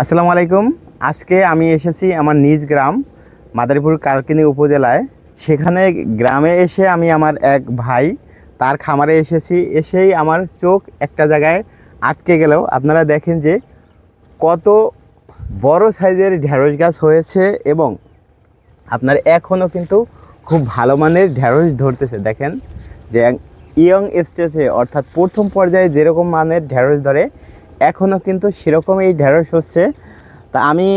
আসসালামু আলাইকুম। আজকে আমি এসেছি আমার নিজ গ্রাম, মাদারীপুর কালকিনি উপজেলায়। সেখানে গ্রামে এসে আমি আমার এক ভাই, তার খামারে এসেছি। এসেই আমার চোখ একটা জায়গায় আটকে গেলেও আপনারা দেখেন যে কত বড় সাইজের ঢেঁড়স গাছ হয়েছে এবং আপনার এখনও কিন্তু খুব ভালো মানের ঢেঁড়স ধরতেছে। দেখেন যে ইয়ং স্টেজে অর্থাৎ প্রথম পর্যায়ে যেরকম মানের ঢেঁড়স ধরে এখনও কিন্তু সেরকম এই ঢেঁড়স হচ্ছে। তা আমি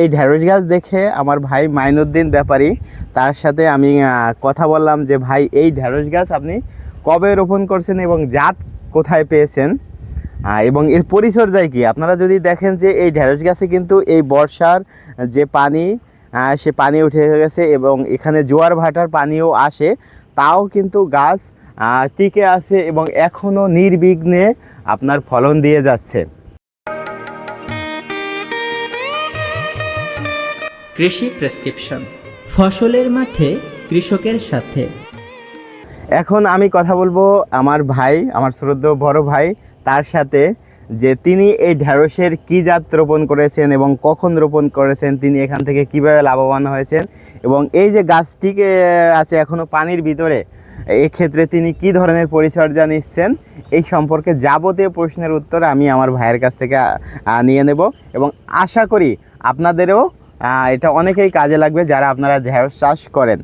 এই ঢেঁড়স গাছ দেখে আমার ভাই মাইনুদ্দিন ব্যাপারী, তার সাথে আমি কথা বললাম যে, ভাই, এই ঢেঁড়স গাছ আপনি কবে রোপণ করছেন এবং জাত কোথায় পেয়েছেন? এবং এর পরিচর্যায় কি? আপনারা যদি দেখেন যে, এই ঢেঁড়স গাছে কিন্তু এই বর্ষার যে পানি সে পানি উঠে গেছে এবং এখানে জোয়ার ভাটার পানিও আসে, তাও কিন্তু গাছ টিকে আছে এবং এখনও নির্বিঘ্নে আপনার ফলন দিয়ে যাচ্ছে। কৃষি প্রেসক্রিপশন। ফসলের মাঠে কৃষকের সাথে। এখন আমি কথা বলব আমার ভাই আমার শ্রদ্ধ বড় ভাই তার সাথে যে তিনি এই ঢ্যাঁড়সের কী জাত রোপণ করেছেন এবং কখন রোপণ করেছেন তিনি এখান থেকে কীভাবে লাভবান হয়েছেন এবং এই যে গাছটিকে আছে এখনও পানির ভিতরে এক্ষেত্রে তিনি কি ধরনের পরিচর্যা নিচ্ছেন? এই সম্পর্কে যাবতীয় প্রশ্নের উত্তর আমি আমার ভাইয়ের কাছ থেকে নিয়ে নেব এবং আশা করি আপনাদেরও এটা অনেকেই কাজে লাগবে যারা আপনারা ঢেঁড়স চাষ করেন।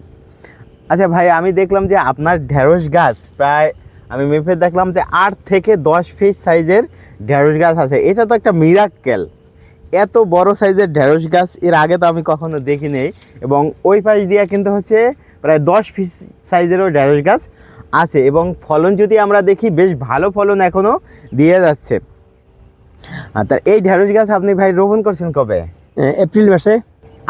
আচ্ছা ভাই, আমি দেখলাম যে আপনার ঢেঁড়স গাছ প্রায়, আমি মেপে দেখলাম যে আট থেকে দশ ফিট সাইজের ঢেঁড়স গাছ আছে। এটা তো একটা মিরাক্কেল এত বড় সাইজের ঢেঁড়স গাছ, এর আগে তো আমি কখনো দেখিনি। এবং ওই পাশ দিয়ে কিন্তু হচ্ছে প্রায় দশ ফিট সাইজেরও ঢেঁড়স গাছ আছে এবং ফলন যদি আমরা দেখি বেশ ভালো ফলন এখনও দিয়ে যাচ্ছে। আর তা এই ঢেঁড়স গাছ আপনি ভাই রোপণ করছেন কবে? এপ্রিল মাসে।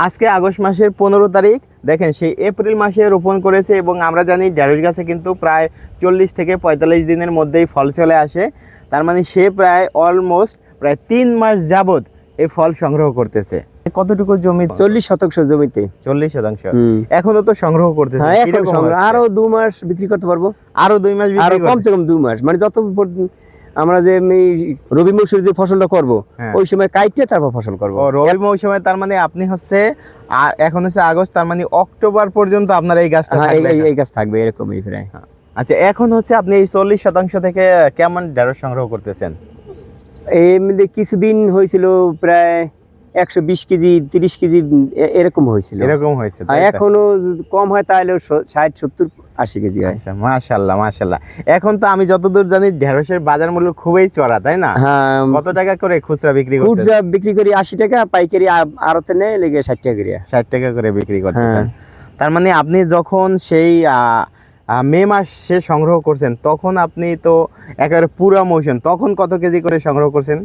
আজকে আগস্ট মাসের পনেরো তারিখ। দেখেন সেই এপ্রিল মাসে রোপণ করেছে এবং আমরা জানি ঢেঁড়স গাছে কিন্তু প্রায় চল্লিশ থেকে পঁয়তাল্লিশ দিনের মধ্যেই ফল চলে আসে। তার মানে সে প্রায় অলমোস্ট প্রায় তিন মাস যাবত এই ফল সংগ্রহ করতেছে। কতটুকু জমি? চল্লিশ শতাংশ জমিতে। চল্লিশ শতাংশ। এখনও তো সংগ্রহ করতেছে। হ্যাঁ? আরও দু মাস বিক্রি করতে পারব। আরও দুই মাস আরও কমসে কম দু মাস। মানে যত আমরা যে রবি মৌসুমে যে ফসলটা করব হ্যাঁ। ওই সময় কাইটে তারপর ফসল করব। রবি মৌসুমে তার মানে আপনি হচ্ছে আর এখন হচ্ছে আগস্ট তার মানে অক্টোবর পর্যন্ত আপনার এই গাছটা হ্যাঁ থাকবে এই গাছ থাকবে এরকমই প্রায়। আচ্ছা এখন হচ্ছে আপনি এই চল্লিশ শতাংশ থেকে কেমন ঢেঁড়স সংগ্রহ করতেছেন? এমনি কিছুদিন হয়েছিল প্রায় একশো বিশ কেজি তিরিশ কেজি এরকম হয়েছিল। এরকম হয়েছে আর তাই তো? এখনও কম হয় তাহলে ষাট সত্তর আশি কেজি আচ্ছা মাশাল্লাহ মাশাল্লাহ। এখন তো আমি যতদূর জানি ঢেঁড়সের বাজার মূল্য খুবই চড়া তাই না? হ্যাঁ কত টাকা করে খুচরা বিক্রি করতে খুচরা বিক্রি করি আশি টাকা পাইকারি আড়তে নেয় লেগে ষাট টাকা করিয়া। ষাট টাকা করে বিক্রি করতেছেন। হ্যাঁ। তার মানে আপনি যখন সেই আহ, মে মাসে সংগ্রহ করছেন তখন আপনি তো একেবারে পুরো মৌসুম তখন কত কেজি করে সংগ্রহ করছেন?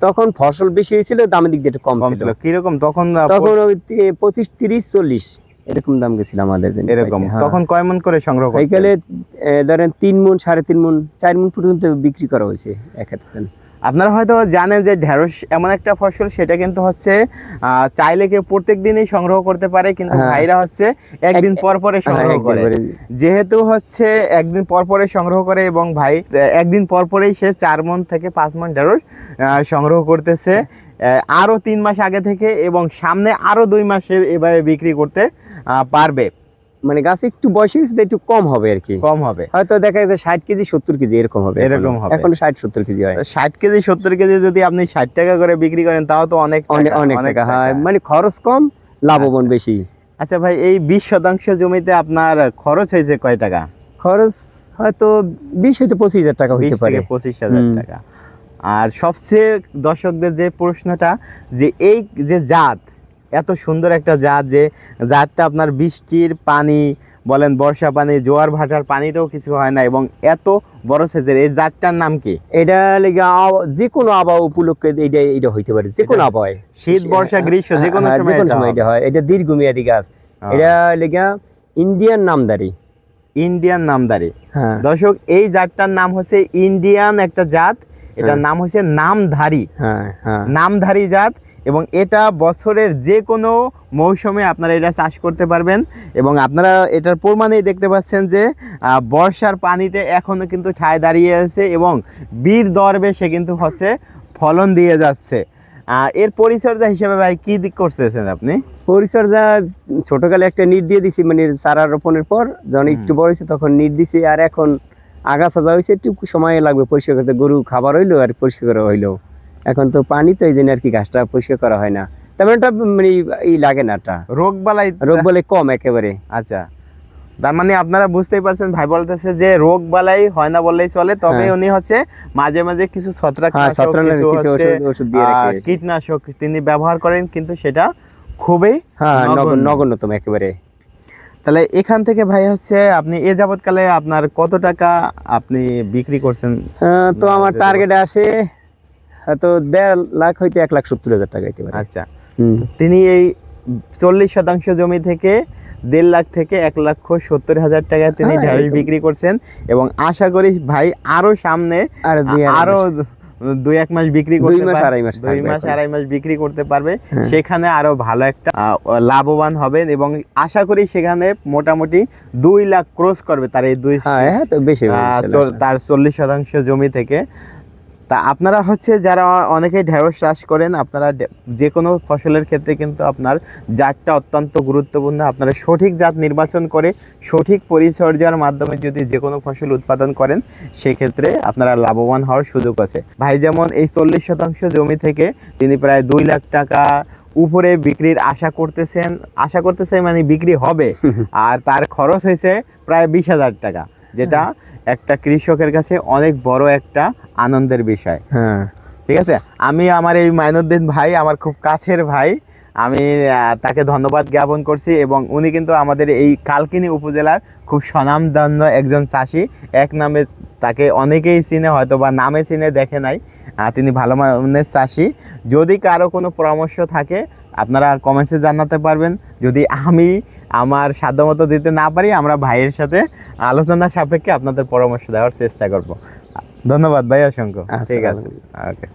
তখন ফসল বেশি হয়েছিল দামের দিক দিয়ে একটু কম ছিল। কীরকম? তখন তখন ওই পঁচিশ তিরিশ চল্লিশ এরকম দাম গেছিল আমাদের এরকম। হ্যাঁ। তখন কয় মন করে সংগ্রহ এইকালে ধরেন তিন মন সাড়ে তিন মন চার মন পর্যন্ত বিক্রি করা হয়েছে এক একটা আপনারা হয়তো জানেন যে ঢেঁড়স এমন একটা ফসল সেটা কিন্তু হচ্ছে চাইলে কেউ প্রত্যেক দিনই সংগ্রহ করতে পারে কিন্তু হ্যাঁ। ভাইরা হচ্ছে একদিন পর পরে সংগ্রহ করে। যেহেতু হচ্ছে একদিন পর পরে সংগ্রহ করে এবং ভাই একদিন পর পরেই সে চার মন থেকে পাঁচ মন ঢেঁড়স সংগ্রহ করতেছে। আহ, আরও তিন মাস আগে থেকে এবং সামনে আরও দুই মাসে এভাবে বিক্রি করতে পারবে। মানে গাছ একটু বয়স হয়েছে একটু কম হবে আর কি। কম হবে। হয়তো দেখা যাচ্ছে ষাট কেজি সত্তর কেজি এরকম হবে। এরকম হবে। এখন ষাট সত্তর কেজি হয়। ষাট কেজি সত্তর কেজি যদি আপনি ষাট টাকা করে বিক্রি করেন তাও তো অনেক অনেক অনেক টাকা হয় মানে খরচ কম লাভবান আচ্ছা। বেশি। আচ্ছা ভাই এই বিশ শতাংশ জমিতে আপনার খরচ হয়েছে কয় টাকা? খরচ হয়তো বিশ হয়তো পঁচিশ হাজার টাকা হইতে পারে। পঁচিশ হাজার টাকা। আর সবচেয়ে দর্শকদের যে প্রশ্নটা যে এই যে জাত এত সুন্দর একটা জাত যে জাতটা আপনার বৃষ্টির পানি বলেন বর্ষা পানি জোয়ার ভাটার পানিটাও কিছু হয় না এবং এত বড় সাইজের। এই জাতটার নাম কি? এটা লেগে যে কোনো আবহাওয়া উপলক্ষে এটা এটা হইতে পারে যে কোনো আবহাওয়ায়। শীত বর্ষা গ্রীষ্ম যে কোনো সময় এটা সময় এটা হয়। এটা দীর্ঘমেয়াদী গাছ। হ্যাঁ। এটা লেগা ইন্ডিয়ান নামদারি। ইন্ডিয়ান নামদারি। হ্যাঁ। দর্শক এই জাতটার নাম হচ্ছে ইন্ডিয়ান একটা জাত। এটার হ্যাঁ। নাম হচ্ছে নামধারী। হ্যাঁ হ্যাঁ। নামধারী জাত। এবং এটা বছরের যে কোনো মৌসুমে আপনারা এটা চাষ করতে পারবেন। এবং আপনারা এটার প্রমাণেই দেখতে পাচ্ছেন যে বর্ষার পানিতে এখনও কিন্তু ঠায় দাঁড়িয়ে আছে এবং বীর দরবে সে কিন্তু হচ্ছে ফলন দিয়ে যাচ্ছে। এর পরিচর্যা হিসেবে ভাই কি দিক করতেছেন আপনি? পরিচর্যা ছোটকালে একটা নিট দিয়ে দিছি মানে চারা রোপণের পর যখন একটু বড় হয়েছে তখন নিট দিছি আর এখন আগাছা যা হয়েছে একটু সময় লাগবে পরিষ্কার করতে গরু খাবার হইল আর পরিষ্কার করা হইল। এখন তো পানি তো এই জন্য আর কি ঘাসটা পরিষ্কার করা হয় না। তেমন একটা মানে ই লাগে না একটা রোগ বালাই রোগ বলে কম একেবারে। আচ্ছা। তার মানে আপনারা বুঝতেই পারছেন ভাই বলতেছে যে রোগ বালাই হয় না বললেই চলে তবে হ্যাঁ। উনি হচ্ছে মাঝে মাঝে কিছু ছত্রাক হ্যাঁ কীটনাশক তিনি ব্যবহার করেন কিন্তু সেটা খুবই হ্যাঁ নগণ্য- নগণ্য। নগণ্যতম একেবারে। তাহলে এখান থেকে ভাই হচ্ছে আপনি এ যাবৎকালে আপনার কত টাকা আপনি বিক্রি করছেন? তো আমার টার্গেট আসে হয়তো দেড় লাখ হইতে এক লাখ সত্তর হাজার টাকা হইতে পারে। আচ্ছা। তিনি এই চল্লিশ শতাংশ জমি থেকে দেড় লাখ থেকে এক লক্ষ সত্তর হাজার টাকা তিনি হ্যাঁ, বিক্রি করছেন এবং আশা করি ভাই আরও সামনে আর দুই এক মাস বিক্রি দুই করতে মাস, আড়াই মাস দুই মাস আড়াই মাস বিক্রি করতে পারবে। হ্যাঁ। সেখানে আরও ভালো একটা লাভবান হবেন এবং আশা করি সেখানে মোটামুটি দুই লাখ ক্রস করবে তার এই দুই হ্যাঁ হ্যাঁ তো হবে। তো তার চল্লিশ শতাংশ জমি থেকে তা আপনারা হচ্ছে যারা অনেকেই ঢেঁড়স চাষ করেন আপনারা যে কোনো ফসলের ক্ষেত্রে কিন্তু আপনার জাতটা অত্যন্ত গুরুত্বপূর্ণ। আপনারা সঠিক জাত নির্বাচন করে সঠিক পরিচর্যার মাধ্যমে যদি যে কোনো ফসল উৎপাদন করেন সেক্ষেত্রে আপনারা লাভবান হওয়ার সুযোগ আছে। ভাই যেমন এই চল্লিশ শতাংশ জমি থেকে তিনি প্রায় দুই লাখ টাকা উপরে বিক্রির আশা করতেছেন। আশা করতেছেন মানে বিক্রি হবে। আর তার খরচ হয়েছে প্রায় বিশ হাজার টাকা। যেটা একটা কৃষকের কাছে অনেক বড় একটা আনন্দের বিষয়। হ্যাঁ। ঠিক আছে? আমি আমার এই মাইনুদ্দিন ভাই আমার খুব কাছের ভাই আমি তাকে ধন্যবাদ জ্ঞাপন করছি এবং উনি কিন্তু আমাদের এই কালকিনি উপজেলার খুব স্বনামধন্য একজন চাষি। এক নামে তাকে অনেকেই চিনে হয়তো বা নামে চিনে দেখে নাই। তিনি ভালো মানের চাষি। যদি কারও কোনো পরামর্শ থাকে আপনারা কমেন্টসে জানাতে পারবেন। যদি আমি আমার সাধ্যমতো দিতে না পারি আমরা ভাইয়ের সাথে আলোচনার সাপেক্ষে আপনাদের পরামর্শ দেওয়ার চেষ্টা করব। ধন্যবাদ ভাই অসংখ্য। ঠিক আছে। ওকে